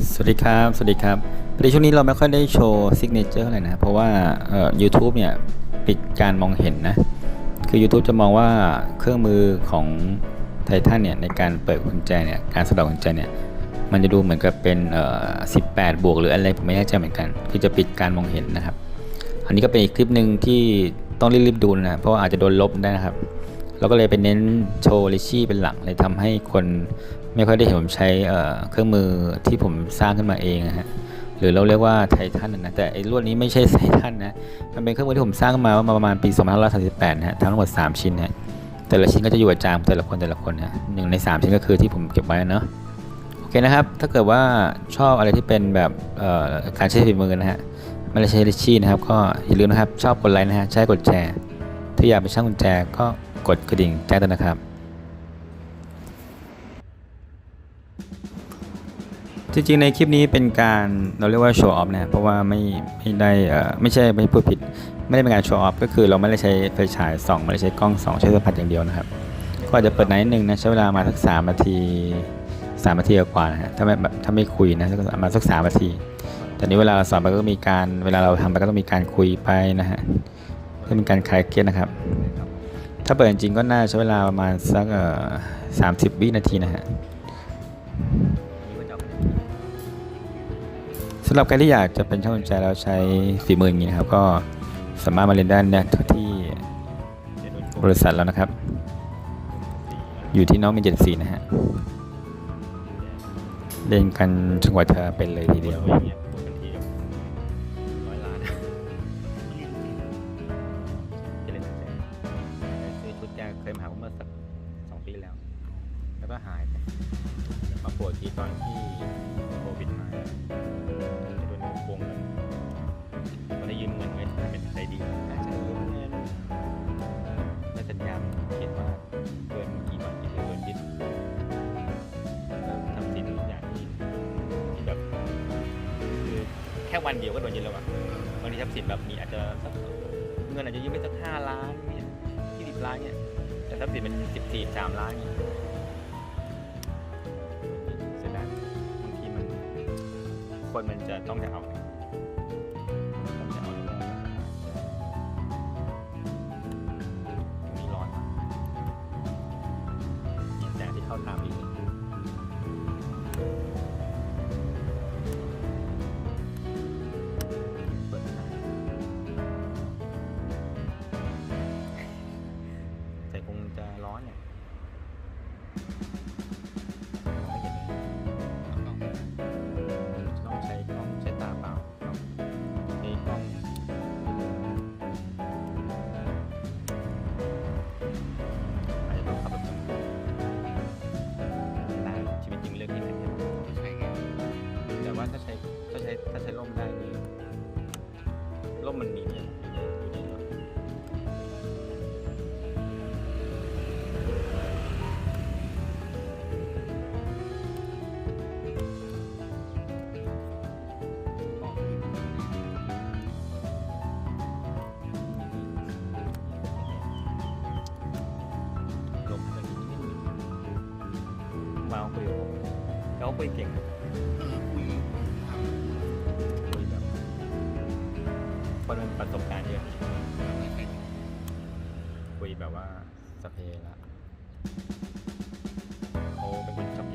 สวัสดีครับ สวัสดีครับพอดีช่วงนี้เราไม่ค่อยได้โชว์ซิกเนเจอร์อะไรนะ เพราะว่าเอ่อ YouTube เนี่ยปิดการมองเห็นนะ คือ YouTube จะมองว่าเครื่องมือของไททันเนี่ยในการเปิดกุญแจเนี่ย การสะดอกกุญแจเนี่ย มันจะดูเหมือนกับเป็นเอ่อ18 บวกหรืออะไรผมไม่แน่ใจเหมือนกัน คือจะปิดการมองเห็นนะครับ อันนี้ก็เป็นอีกคลิปหนึ่งที่ต้องรีบๆดูนะ เพราะว่าอาจจะโดนลบได้นะครับเราก็เลยไปเน้นโชว์ลิชี่เป็นหลักเลยทำให้คน ไม่ค่อยได้เห็นผมใช้เเครื่องมือที่ผมสร้างขึ้นมาเองนะฮะหรือเราเรียกว่าไททันนะแต่ไอ้รุ่นนี้ไม่ใช่ไททันนะมันเป็นเครื่องมือที่ผมสร้างขึ้นมาประมาณปี2538นะฮะทั้งหมด 3 ชิ้นนะแต่ละชิ้นก็จะอยู่กับจามแต่ละคนแต่ละคนนะหนึ่งใน 3 ชิ้นก็คือที่ผมเก็บไว้เนาะโอเคนะครับ ถ้าเกิดว่าชอบอะไรที่เป็นแบบการใช้ฝีมือนะฮะไม่ได้ใช้ลิชี่นะครับ ก็อย่าลืมนะครับชอบกดไลค์นะฮะใช่กดแชร์ ถ้าอยากเป็นช่างกุญแจก็กดกระดิ่งแจ้งเตือนนะครับ จริงๆในคลิปนี้เป็นการเราเรียกว่าโชว์ออฟนะเพราะว่าไม่ไม่ได้เอ่ไม่ใช่ไม่พูดผิด ไม่ได้เป็นการโชว์ออฟก็คือเราไม่ได้ใช้ไฟฉายส่องไม่ได้ใช้กล้องส่องใช้สัมผัสอย่างเดียวนะครับ ก็อาจจะเปิดไนท์หนึ่งนะใช้เวลามาสักสามนาทีสามนาทีกว่านะฮะถ้าไม่ถ้าไม่คุยนะประมาณสักสามนาทีแต่นี้เวลาเราสอนไปก็มีการเวลาเราทำไปก็ต้องมีการคุยไปนะฮะเพื่อเป็นการคลายเครียดนะครับ ถ้าเปิดจริงก็น่าใช้เวลาประมาณสักสามสิบวินาทีนะฮะำหรับใครที่อยากจะเป็นช่างกุญแจแล้วใช้ฝีมืออย่างนี้นะครับ ก็สามารถมาเรียนได้นะที่บริษัทแล้วนะครับ อยู่ที่น้องมีเจ็ดสี่นะฮะเรียนกันจนกว่าจะเป็นเลยทีเดียวจะเล่นกุญแจซื้อชุดแจเคยมาหาผมเมื่อสักสองปีแล้ว แล้วก็หายไปมาปวดทีตอนที่ ค่วันเดียวก็โดนยึดแล้วอะบางทีทรัพย์สินแบบมีอาจจะสักเงินอาจจะยืมไปสักห้าล้านนี่ยี่สิบล้านเนี่ยแต่ทรัพย์สินมันสิบสี่สามล้านเนี่ยเสียดายบางทีมันคนมันจะต้องจะเอา ร่มมันมี คนมันประสบการณ์เยอะคุยแบบว่าสพเปละเขาเป็นคนชอบ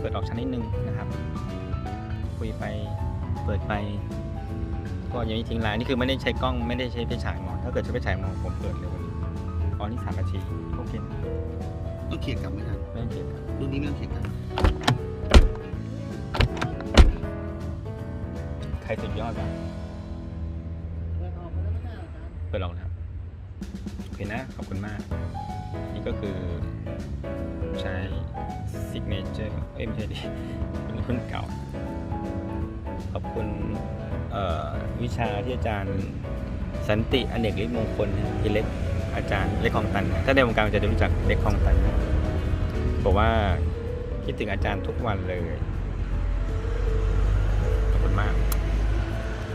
เปิดออกชั้นนิดนึงนะครับ คุยไปเปิดไป ก็ยังไม่ทิ้งลายนี่คือไม่ได้ใช้กล้องไม่ได้ใช้ไฟฉายมองถ้าเกิดใช้ไฟฉายมองผมเปิดเร็วกว่านี้อ๋อนี่สามนาทีโอเคนะต้องเขียนกลับไหมครับไม่ต้องเขียนครับรุ่นนี้ไม่ต้องเขียนกลับใครสุดยอดบ้างเปิดออกนะครับโอ เคนะ ขอบคุณมาก นี่ก็คือใช้ Signature เอ้ยไม่ใช่ดิเป็นรุ่นเก่า ขอบคุณวิชาที่อาจารย์สันติอเนกฤทธิ์มงคลพี่เล็กอาจารย์เล็กคลองตัน ถ้าในวงการจะรู้จักเล็กคลองตันนะบอกว่าคิดถึงอาจารย์ทุกวันเลย ขอบคุณมาก